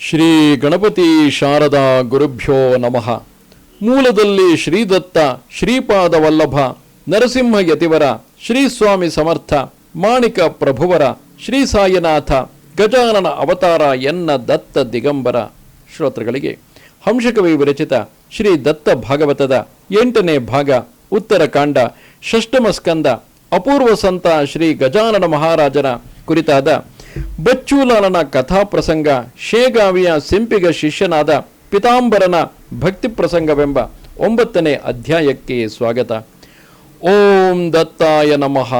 ಶ್ರೀ ಗಣಪತಿ ಶಾರದಾ ಗುರುಭ್ಯೋ ನಮಃ. ಮೂಲದಲ್ಲಿ ಶ್ರೀದತ್ತ ಶ್ರೀಪಾದ ವಲ್ಲಭ ನರಸಿಂಹ ಯತಿವರ, ಶ್ರೀ ಸ್ವಾಮಿ ಸಮರ್ಥ, ಮಾಣಿಕ ಪ್ರಭುವರ, ಶ್ರೀ ಸಾಯಿನಾಥ, ಗಜಾನನ ಅವತಾರ ಎನ್ನ ದತ್ತ ದಿಗಂಬರ. ಶ್ರೋತೃಗಳಿಗೆ, ಹಂಶಕವಿ ವಿರಚಿತ ಶ್ರೀ ದತ್ತ ಭಾಗವತದ ಎಂಟನೇ ಭಾಗ ಉತ್ತರಕಾಂಡ ಷಷ್ಟಮ ಸ್ಕಂದ, ಅಪೂರ್ವ ಸಂತ ಶ್ರೀ ಗಜಾನನ ಮಹಾರಾಜನ ಕುರಿತಾದ ಬಚ್ಚೂಲಾಲನ ಕಥಾ ಪ್ರಸಂಗ ಶೇಗಾವಿಯ ಸಿಂಪಿಗ ಶಿಷ್ಯನಾದ ಪಿತಾಂಬರನ ಭಕ್ತಿ ಪ್ರಸಂಗವೆಂಬ ಒಂಬತ್ತನೇ ಅಧ್ಯಾಯಕ್ಕೆ ಸ್ವಾಗತ. ಓಂ ದತ್ತಾಯ ನಮಃ.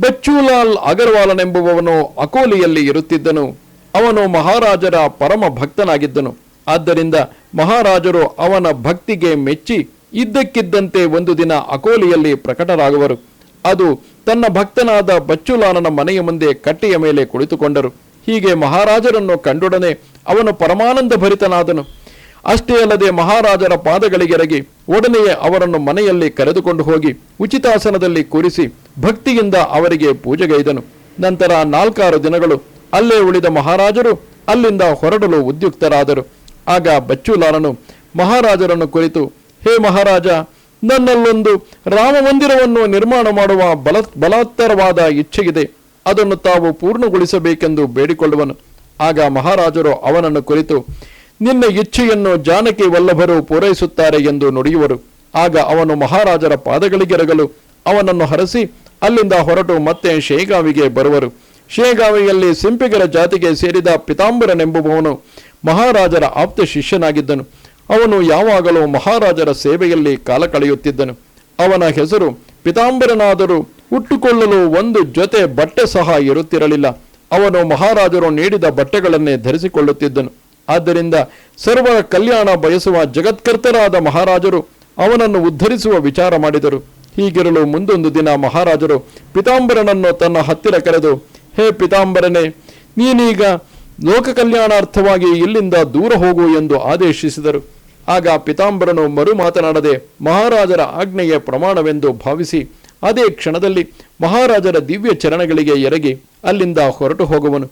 ಬಚ್ಚೂಲಾಲ್ ಅಗರ್ವಾಲನೆಂಬುವವನು ಅಕೋಲಿಯಲ್ಲಿ ಇರುತ್ತಿದ್ದನು. ಅವನು ಮಹಾರಾಜರ ಪರಮ ಭಕ್ತನಾಗಿದ್ದನು. ಆದ್ದರಿಂದ ಮಹಾರಾಜರು ಅವನ ಭಕ್ತಿಗೆ ಮೆಚ್ಚಿ ಇದ್ದಕ್ಕಿದ್ದಂತೆ ಒಂದು ದಿನ ಅಕೋಲಿಯಲ್ಲಿ ಪ್ರಕಟರಾಗುವರು. ಅದು ತನ್ನ ಭಕ್ತನಾದ ಬಚ್ಚುಲಾನನ ಮನೆಯ ಮುಂದೆ ಕಟ್ಟೆಯ ಮೇಲೆ ಕುಳಿತುಕೊಂಡರು. ಹೀಗೆ ಮಹಾರಾಜರನ್ನು ಕಂಡೊಡನೆ ಅವನು ಪರಮಾನಂದ ಭರಿತನಾದನು ಅಷ್ಟೇ ಅಲ್ಲದೆ ಮಹಾರಾಜರ ಪಾದಗಳಿಗೆರಗಿ ಒಡನೆಯೇ ಅವರನ್ನು ಮನೆಯಲ್ಲಿ ಕರೆದುಕೊಂಡು ಹೋಗಿ ಉಚಿತಾಸನದಲ್ಲಿ ಕೂರಿಸಿ ಭಕ್ತಿಯಿಂದ ಅವರಿಗೆ ಪೂಜೆಗೈದನು. ನಂತರ ನಾಲ್ಕಾರು ದಿನಗಳು ಅಲ್ಲೇ ಉಳಿದ ಮಹಾರಾಜರು ಅಲ್ಲಿಂದ ಹೊರಡಲು ಉದ್ಯುಕ್ತರಾದರು. ಆಗ ಬಚ್ಚುಲಾಲನು ಮಹಾರಾಜರನ್ನು ಕುರಿತು, ಹೇ ಮಹಾರಾಜ ನನ್ನಲ್ಲೊಂದು ರಾಮ ಮಂದಿರವನ್ನು ನಿರ್ಮಾಣ ಮಾಡುವ ಬಲ ಬಲಾತ್ತರವಾದ ಇಚ್ಛೆಗಿದೆ ಅದನ್ನು ತಾವು ಪೂರ್ಣಗೊಳಿಸಬೇಕೆಂದು ಬೇಡಿಕೊಳ್ಳುವನು. ಆಗ ಮಹಾರಾಜರು ಅವನನ್ನು ಕುರಿತು, ನಿನ್ನ ಇಚ್ಛೆಯನ್ನು ಜಾನಕಿ ವಲ್ಲಭರು ಪೂರೈಸುತ್ತಾರೆ ಎಂದು ನುಡಿಯುವರು. ಆಗ ಅವನು ಮಹಾರಾಜರ ಪಾದಗಳಿಗೆರಗಲು ಅವನನ್ನು ಹರಸಿ, ಅಲ್ಲಿಂದ ಹೊರಟು ಮತ್ತೆ ಶೇಗಾವಿಗೆ ಬರುವರು. ಶೇಗಾವಿಯಲ್ಲಿ ಸಿಂಪಿಗರ ಜಾತಿಗೆ ಸೇರಿದ ಪಿತಾಂಬರನೆಂಬುವವನು ಮಹಾರಾಜರ ಆಪ್ತ ಶಿಷ್ಯನಾಗಿದ್ದನು. ಅವನು ಯಾವಾಗಲೂ ಮಹಾರಾಜರ ಸೇವೆಯಲ್ಲಿ ಕಾಲ ಕಳೆಯುತ್ತಿದ್ದನು. ಅವನ ಹೆಸರು ಪಿತಾಂಬರನಾದರೂ ಹುಟ್ಟುಕೊಳ್ಳಲು ಒಂದು ಜೊತೆ ಬಟ್ಟೆ ಸಹ ಇರುತ್ತಿರಲಿಲ್ಲ. ಅವನು ಮಹಾರಾಜರು ನೀಡಿದ ಬಟ್ಟೆಗಳನ್ನೇ ಧರಿಸಿಕೊಳ್ಳುತ್ತಿದ್ದನು. ಆದ್ದರಿಂದ ಸರ್ವರ ಕಲ್ಯಾಣ ಬಯಸುವ ಜಗತ್ಕರ್ತರಾದ ಮಹಾರಾಜರು ಅವನನ್ನು ಉದ್ಧರಿಸುವ ವಿಚಾರ ಮಾಡಿದರು. ಹೀಗಿರಲು ಮುಂದೊಂದು ದಿನ ಮಹಾರಾಜರು ಪಿತಾಂಬರನನ್ನು ತನ್ನ ಹತ್ತಿರ ಕರೆದು, ಹೇ ಪಿತಾಂಬರನೇ, ನೀನೀಗ ಲೋಕ ಕಲ್ಯಾಣಾರ್ಥವಾಗಿ ಇಲ್ಲಿಂದ ದೂರ ಹೋಗು ಎಂದು ಆದೇಶಿಸಿದರು. ಆಗ ಪಿತಾಂಬರನು ಮರು ಮಾತನಾಡದೆ ಮಹಾರಾಜರ ಆಜ್ಞೆಯ ಪ್ರಮಾಣವೆಂದು ಭಾವಿಸಿ ಅದೇ ಕ್ಷಣದಲ್ಲಿ ಮಹಾರಾಜರ ದಿವ್ಯ ಚರಣಗಳಿಗೆ ಎರಗಿ ಅಲ್ಲಿಂದ ಹೊರಟು ಹೋಗುವನು.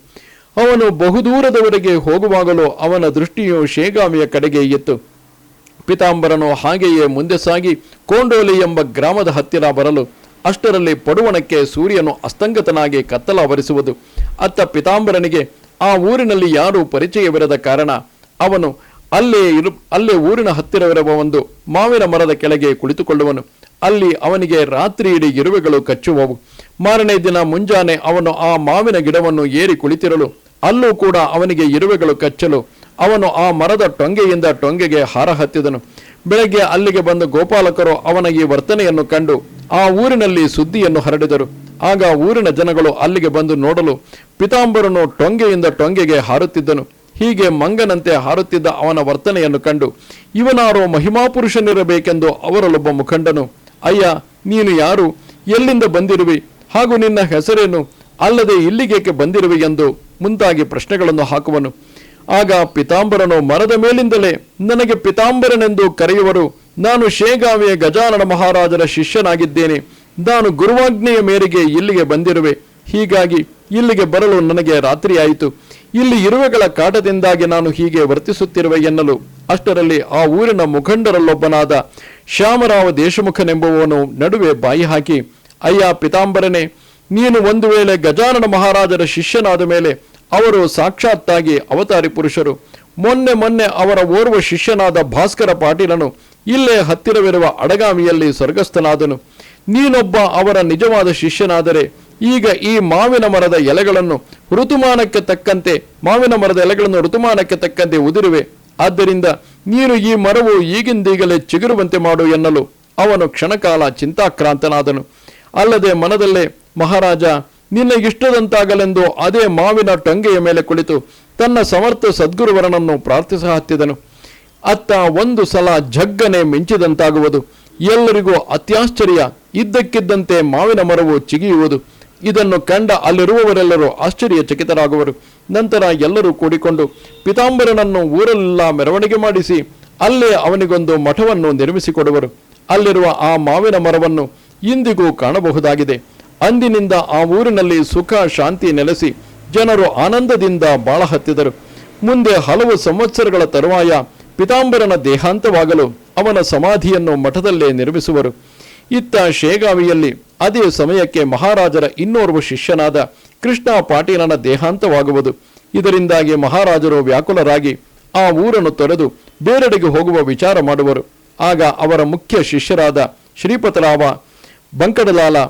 ಅವನು ಬಹುದೂರದವರೆಗೆ ಹೋಗುವಾಗಲೂ ಅವನ ದೃಷ್ಟಿಯು ಶೇಗಾಮಿಯ ಕಡೆಗೆ ಇತ್ತು ಪಿತಾಂಬರನು ಹಾಗೆಯೇ ಮುಂದೆ ಸಾಗಿ ಕೋಂಡೋಲಿ ಎಂಬ ಗ್ರಾಮದ ಹತ್ತಿರ ಬರಲು ಅಷ್ಟರಲ್ಲಿ ಪಡುವಣಕ್ಕೆ ಸೂರ್ಯನು ಅಸ್ತಂಗತನಾಗಿ ಕತ್ತಲಾವರಿಸುವುದು. ಅತ್ತ ಪಿತಾಂಬರನಿಗೆ ಆ ಊರಿನಲ್ಲಿ ಯಾರೂ ಪರಿಚಯವಿರದ ಕಾರಣ ಅವನು ಅಲ್ಲೇ ಇರು, ಅಲ್ಲೇ ಊರಿನ ಹತ್ತಿರವಿರುವ ಒಂದು ಮಾವಿನ ಮರದ ಕೆಳಗೆ ಕುಳಿತುಕೊಳ್ಳುವನು. ಅಲ್ಲಿ ಅವನಿಗೆ ರಾತ್ರಿ ಇಡೀ ಇರುವೆಗಳು ಕಚ್ಚುವವು. ಮಾರನೇ ದಿನ ಮುಂಜಾನೆ ಅವನು ಆ ಮಾವಿನ ಗಿಡವನ್ನು ಏರಿ ಕುಳಿತಿರಲು, ಅಲ್ಲೂ ಕೂಡ ಅವನಿಗೆ ಇರುವೆಗಳು ಕಚ್ಚಲು, ಅವನು ಆ ಮರದ ಟೊಂಗೆಯಿಂದ ಟೊಂಗೆಗೆ ಹಾರ ಹತ್ತಿದನು. ಬೆಳಗ್ಗೆ ಅಲ್ಲಿಗೆ ಬಂದ ಗೋಪಾಲಕರು ಅವನ ಈ ವರ್ತನೆಯನ್ನು ಕಂಡು ಆ ಊರಿನಲ್ಲಿ ಸುದ್ದಿಯನ್ನು ಹರಡಿದರು. ಆಗ ಊರಿನ ಜನಗಳು ಅಲ್ಲಿಗೆ ಬಂದು ನೋಡಲು ಪಿತಾಂಬರನು ಟೊಂಗೆಯಿಂದ ಟೊಂಗೆಗೆ ಹಾರುತ್ತಿದ್ದನು. ಹೀಗೆ ಮಂಗನಂತೆ ಹಾರುತ್ತಿದ್ದ ಅವನ ವರ್ತನೆಯನ್ನು ಕಂಡು ಇವನಾರೋ ಮಹಿಮಾಪುರುಷನಿರಬೇಕೆಂದು ಅವರಲ್ಲೊಬ್ಬ ಮುಖಂಡನು, ಅಯ್ಯ, ನೀನು ಯಾರು? ಎಲ್ಲಿಂದ ಬಂದಿರುವಿ? ಹಾಗೂ ನಿನ್ನ ಹೆಸರೇನು? ಅಲ್ಲದೆ ಇಲ್ಲಿಗೇಕೆ ಬಂದಿರುವೆ? ಎಂದು ಮುಂತಾಗಿ ಪ್ರಶ್ನೆಗಳನ್ನು ಹಾಕುವನು. ಆಗ ಪಿತಾಂಬರನು, ಮರದ ಮೇಲಿಂದಲೇ ನನಗೆ ಪಿತಾಂಬರನೆಂದು ಕರೆಯುವರು. ನಾನು ಶೇಗಾವಿಯ ಗಜಾನನ ಮಹಾರಾಜರ ಶಿಷ್ಯನಾಗಿದ್ದೇನೆ. ನಾನು ಗುರುವಾಜ್ಞೆಯ ಮೇರೆಗೆ ಇಲ್ಲಿಗೆ ಬಂದಿರುವೆ. ಹೀಗಾಗಿ ಇಲ್ಲಿಗೆ ಬರಲು ನನಗೆ ರಾತ್ರಿಯಾಯಿತು. ಇಲ್ಲಿ ಇರುವೆಗಳ ಕಾಟದಿಂದಾಗಿ ನಾನು ಹೀಗೆ ವರ್ತಿಸುತ್ತಿರುವೆ ಎನ್ನಲು. ಅಷ್ಟರಲ್ಲಿ ಆ ಊರಿನ ಮುಖಂಡರಲ್ಲೊಬ್ಬನಾದ ಶ್ಯಾಮರಾವ ದೇಶಮುಖನೆಂಬುವನು ನಡುವೆ ಬಾಯಿ ಹಾಕಿ, ಅಯ್ಯ ಪಿತಾಂಬರನೆ, ನೀನು ಒಂದು ವೇಳೆ ಗಜಾನನ ಮಹಾರಾಜರ ಶಿಷ್ಯನಾದ ಮೇಲೆ ಅವರು ಸಾಕ್ಷಾತ್ತಾಗಿ ಅವತಾರಿ ಪುರುಷರು. ಮೊನ್ನೆ ಮೊನ್ನೆ ಅವರ ಓರ್ವ ಶಿಷ್ಯನಾದ ಭಾಸ್ಕರ ಪಾಟೀಲನು ಇಲ್ಲೇ ಹತ್ತಿರವಿರುವ ಅಡಗಾಮಿಯಲ್ಲಿ ಸ್ವರ್ಗಸ್ಥನಾದನು. ನೀನೊಬ್ಬ ಅವರ ನಿಜವಾದ ಶಿಷ್ಯನಾದರೆ ಈಗ ಈ ಮಾವಿನ ಮರದ ಎಲೆಗಳನ್ನು ಋತುಮಾನಕ್ಕೆ ತಕ್ಕಂತೆ, ಮಾವಿನ ಮರದ ಎಲೆಗಳನ್ನು ಋತುಮಾನಕ್ಕೆ ತಕ್ಕಂತೆ ಉದಿರುವೆ. ಆದ್ದರಿಂದ ನೀನು ಈ ಮರವು ಈಗಿಂದೀಗಲೇ ಚಿಗುರುವಂತೆ ಮಾಡು ಎನ್ನಲು ಅವನು ಕ್ಷಣಕಾಲ ಚಿಂತಾಕ್ರಾಂತನಾದನು. ಅಲ್ಲದೆ ಮನದಲ್ಲೇ, ಮಹಾರಾಜ, ನಿನ್ನ ಇಷ್ಟದಂತಾಗಲೆಂದು ಅದೇ ಮಾವಿನ ಟೊಂಗೆಯ ಮೇಲೆ ಕುಳಿತು ತನ್ನ ಸಮರ್ಥ ಸದ್ಗುರುವರನನ್ನು ಪ್ರಾರ್ಥಿಸ ಹತ್ತಿದನು ಅತ್ತ ಒಂದು ಸಲ ಜಗ್ಗನೆ ಮಿಂಚಿದಂತಾಗುವುದು. ಎಲ್ಲರಿಗೂ ಅತ್ಯಾಶ್ಚರ್ಯ. ಇದ್ದಕ್ಕಿದ್ದಂತೆ ಮಾವಿನ ಮರವು ಚಿಗಿಯುವುದು. ಇದನ್ನು ಕಂಡ ಅಲ್ಲಿರುವವರೆಲ್ಲರೂ ಆಶ್ಚರ್ಯಚಕಿತರಾಗುವರು. ನಂತರ ಎಲ್ಲರೂ ಕೂಡಿಕೊಂಡು ಪಿತಾಂಬರನನ್ನು ಊರಲ್ಲ ಮೆರವಣಿಗೆ ಮಾಡಿಸಿ, ಅಲ್ಲೇ ಅವನಿಗೊಂದು ಮಠವನ್ನು ನಿರ್ಮಿಸಿಕೊಡುವರು. ಅಲ್ಲಿರುವ ಆ ಮಾವಿನ ಮರವನ್ನು ಇಂದಿಗೂ ಕಾಣಬಹುದಾಗಿದೆ. ಅಂದಿನಿಂದ ಆ ಊರಿನಲ್ಲಿ ಸುಖ, ಶಾಂತಿ ನೆಲೆಸಿ ಜನರು ಆನಂದದಿಂದ ಬಾಳ ಹತ್ತಿದರು ಮುಂದೆ ಹಲವು ಸಂವತ್ಸರಗಳ ತರುವಾಯ ಪಿತಾಂಬರನ ದೇಹಾಂತವಾಗಲು ಅವನ ಸಮಾಧಿಯನ್ನು ಮಠದಲ್ಲೇ ನಿರ್ಮಿಸುವರು. ಇತ್ತ ಶೇಗಾವಿಯಲ್ಲಿ ಅದೇ ಸಮಯಕ್ಕೆ ಮಹಾರಾಜರ ಇನ್ನೋರ್ವ ಶಿಷ್ಯನಾದ ಕೃಷ್ಣ ಪಾಟೀಲನ ದೇಹಾಂತವಾಗುವುದು. ಇದರಿಂದಾಗಿ ಮಹಾರಾಜರು ವ್ಯಾಕುಲರಾಗಿ ಆ ಊರನ್ನು ತೊರೆದು ಬೇರೆಡೆಗೆ ಹೋಗುವ ವಿಚಾರ ಮಾಡುವರು. ಆಗ ಅವರ ಮುಖ್ಯ ಶಿಷ್ಯರಾದ ಶ್ರೀಪತರಾವ ಬಂಕಡಲಾಲ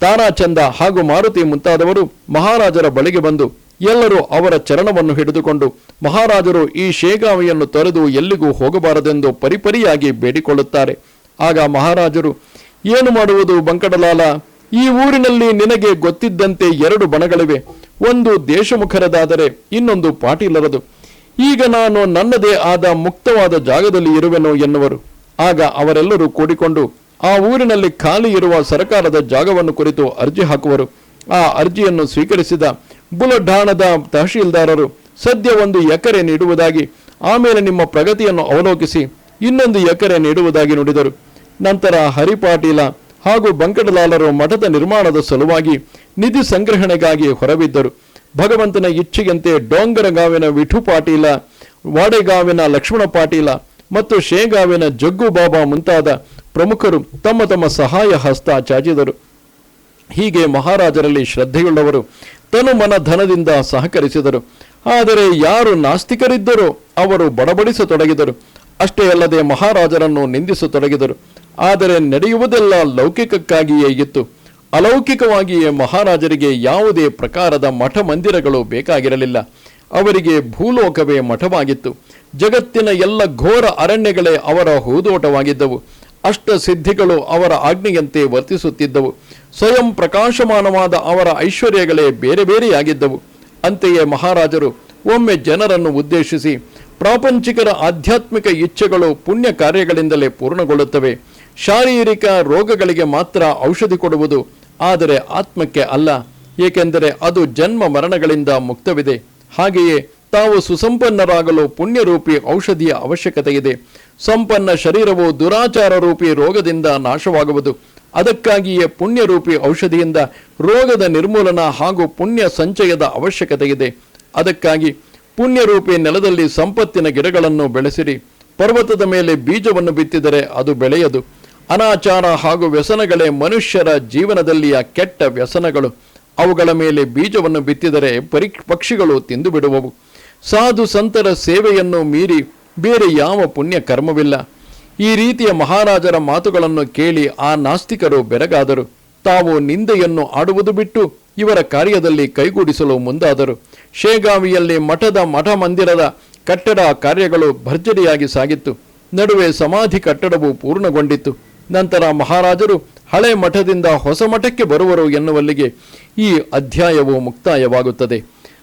ತಾರಾಚಂದ ಹಾಗೂ ಮಾರುತಿ ಮುಂತಾದವರು ಮಹಾರಾಜರ ಬಳಿಗೆ ಬಂದು ಎಲ್ಲರೂ ಅವರ ಚರಣವನ್ನು ಹಿಡಿದುಕೊಂಡು ಮಹಾರಾಜರು ಈ ಶೇಗಾವಿಯನ್ನು ತೊರೆದು ಎಲ್ಲಿಗೂ ಹೋಗಬಾರದೆಂದು ಪರಿಪರಿಯಾಗಿ ಬೇಡಿಕೊಳ್ಳುತ್ತಾರೆ. ಆಗ ಮಹಾರಾಜರು, ಏನು ಮಾಡುವುದು ಬಂಕಡಲಾಲ ಈ ಊರಿನಲ್ಲಿ ನಿನಗೆ ಗೊತ್ತಿದ್ದಂತೆ ಎರಡು ಬಣಗಳಿವೆ. ಒಂದು ದೇಶಮುಖರದಾದರೆ ಇನ್ನೊಂದು ಪಾಟೀಲರದು. ಈಗ ನಾನು ನನ್ನದೇ ಆದ ಮುಕ್ತವಾದ ಜಾಗದಲ್ಲಿ ಇರುವೆನು ಎನ್ನುವರು. ಆಗ ಅವರೆಲ್ಲರೂ ಕೂಡಿಕೊಂಡು ಆ ಊರಿನಲ್ಲಿ ಖಾಲಿ ಇರುವ ಸರ್ಕಾರದ ಜಾಗವನ್ನು ಕುರಿತು ಅರ್ಜಿ ಹಾಕುವರು. ಆ ಅರ್ಜಿಯನ್ನು ಸ್ವೀಕರಿಸಿದ ಬುಲಢಾಣದ ತಹಶೀಲ್ದಾರರು ಸದ್ಯ ಒಂದು ಎಕರೆ ನೀಡುವುದಾಗಿ, ಆಮೇಲೆ ನಿಮ್ಮ ಪ್ರಗತಿಯನ್ನು ಅವಲೋಕಿಸಿ ಇನ್ನೊಂದು ಎಕರೆ ನೀಡುವುದಾಗಿ ನುಡಿದರು. ನಂತರ ಹರಿಪಾಟೀಲ ಹಾಗೂ ಬಂಕಟಲಾಲರು ಮಠದ ನಿರ್ಮಾಣದ ಸಲುವಾಗಿ ನಿಧಿ ಸಂಗ್ರಹಣೆಗಾಗಿ ಹೊರಬಿದ್ದರು. ಭಗವಂತನ ಇಚ್ಛೆಯಂತೆ ಡೋಂಗರಗಾವಿನ ವಿಠು ಪಾಟೀಲ, ವಾಡೆಗಾವಿನ ಲಕ್ಷ್ಮಣ ಪಾಟೀಲ ಮತ್ತು ಶೇಗಾವಿನ ಜಗ್ಗು ಬಾಬಾ ಮುಂತಾದ ಪ್ರಮುಖರು ತಮ್ಮ ತಮ್ಮ ಸಹಾಯ ಹಸ್ತ ಚಾಚಿದರು. ಹೀಗೆ ಮಹಾರಾಜರಲ್ಲಿ ಶ್ರದ್ಧೆಯುಳ್ಳವರು ತನು ಮನ ಧನದಿಂದ ಸಹಕರಿಸಿದರು. ಆದರೆ ಯಾರು ನಾಸ್ತಿಕರಿದ್ದರೋ ಅವರು ಬಡಬಡಿಸತೊಡಗಿದರು. ಅಷ್ಟೇ ಅಲ್ಲದೆ ಮಹಾರಾಜರನ್ನು ನಿಂದಿಸತೊಡಗಿದರು. ಆದರೆ ನಡೆಯುವುದೆಲ್ಲ ಲೌಕಿಕಕ್ಕಾಗಿಯೇ ಇತ್ತು. ಅಲೌಕಿಕವಾಗಿಯೇ ಮಹಾರಾಜರಿಗೆ ಯಾವುದೇ ಪ್ರಕಾರದ ಮಠ ಮಂದಿರಗಳು ಬೇಕಾಗಿರಲಿಲ್ಲ. ಅವರಿಗೆ ಭೂಲೋಕವೇ ಮಠವಾಗಿತ್ತು. ಜಗತ್ತಿನ ಎಲ್ಲ ಘೋರ ಅರಣ್ಯಗಳೇ ಅವರ ಹೂದೋಟವಾಗಿದ್ದವು. ಅಷ್ಟ ಸಿದ್ಧಿಗಳು ಅವರ ಆಜ್ಞೆಯಂತೆ ವರ್ತಿಸುತ್ತಿದ್ದವು. ಸ್ವಯಂ ಪ್ರಕಾಶಮಾನವಾದ ಅವರ ಐಶ್ವರ್ಯಗಳೇ ಬೇರೆ ಬೇರೆಯಾಗಿದ್ದವು. ಅಂತೆಯೇ ಮಹಾರಾಜರು ಒಮ್ಮೆ ಜನರನ್ನು ಉದ್ದೇಶಿಸಿ ಪ್ರಾಪಂಚಿಕರ ಆಧ್ಯಾತ್ಮಿಕ ಇಚ್ಛೆಗಳು ಪುಣ್ಯ ಕಾರ್ಯಗಳಿಂದಲೇ ಪೂರ್ಣಗೊಳ್ಳುತ್ತವೆ. ಶಾರೀರಿಕ ರೋಗಗಳಿಗೆ ಮಾತ್ರ ಔಷಧಿ ಕೊಡುವುದು ಆದರೆ ಆತ್ಮಕ್ಕೆ ಅಲ್ಲ. ಏಕೆಂದರೆ ಅದು ಜನ್ಮ ಮರಣಗಳಿಂದ ಮುಕ್ತವಿದೆ. ಹಾಗೆಯೇ ತಾವು ಸುಸಂಪನ್ನರಾಗಲು ಪುಣ್ಯರೂಪಿ ಔಷಧಿಯ ಅವಶ್ಯಕತೆ ಇದೆ. ಸಂಪನ್ನ ಶರೀರವು ದುರಾಚಾರ ರೂಪಿ ರೋಗದಿಂದ ನಾಶವಾಗುವುದು. ಅದಕ್ಕಾಗಿಯೇ ಪುಣ್ಯರೂಪಿ ಔಷಧಿಯಿಂದ ರೋಗದ ನಿರ್ಮೂಲನ ಹಾಗೂ ಪುಣ್ಯ ಸಂಚಯದ ಅವಶ್ಯಕತೆ ಇದೆ. ಅದಕ್ಕಾಗಿ ಪುಣ್ಯರೂಪಿ ನೆಲದಲ್ಲಿ ಸಂಪತ್ತಿನ ಗಿಡಗಳನ್ನು ಬೆಳೆಸಿರಿ. ಪರ್ವತದ ಮೇಲೆ ಬೀಜವನ್ನು ಬಿತ್ತಿದರೆ ಅದು ಬೆಳೆಯದು. ಅನಾಚಾರ ಹಾಗೂ ವ್ಯಸನಗಳೇ ಮನುಷ್ಯರ ಜೀವನದಲ್ಲಿಯ ಕೆಟ್ಟ ವ್ಯಸನಗಳು. ಅವುಗಳ ಮೇಲೆ ಬೀಜವನ್ನು ಬಿತ್ತಿದರೆ ಪರಿ ಪಕ್ಷಿಗಳು ತಿಂದು ಬಿಡುವವು ಸಾಧು ಸಂತರ ಸೇವೆಯನ್ನು ಮೀರಿ ಬೇರೆ ಯಾವ ಪುಣ್ಯ ಕರ್ಮವಿಲ್ಲ ಈ ರೀತಿಯ ಮಹಾರಾಜರ ಮಾತುಗಳನ್ನು ಕೇಳಿ ಆ ನಾಸ್ತಿಕರು ಬೆರಗಾದರು. ತಾವು ನಿಂದೆಯನ್ನು ಆಡುವುದು ಬಿಟ್ಟು ಇವರ ಕಾರ್ಯದಲ್ಲಿ ಕೈಗೂಡಿಸಲು ಮುಂದಾದರು. ಶೇಗಾವಿಯಲ್ಲಿ ಮಠದ ಮಠ ಮಂದಿರದ ಕಟ್ಟಡ ಕಾರ್ಯಗಳು ಭರ್ಜರಿಯಾಗಿ ಸಾಗಿತ್ತು. ನಡುವೆ ಸಮಾಧಿ ಕಟ್ಟಡವು ಪೂರ್ಣಗೊಂಡಿತ್ತು. ನಂತರ ಮಹಾರಾಜರು ಹಳೆ ಮಠದಿಂದ ಹೊಸ ಮಠಕ್ಕೆ ಬರುವರು ಎನ್ನುವಲ್ಲಿಗೆ ಈ ಅಧ್ಯಾಯವು ಮುಕ್ತಾಯವಾಗುತ್ತದೆ.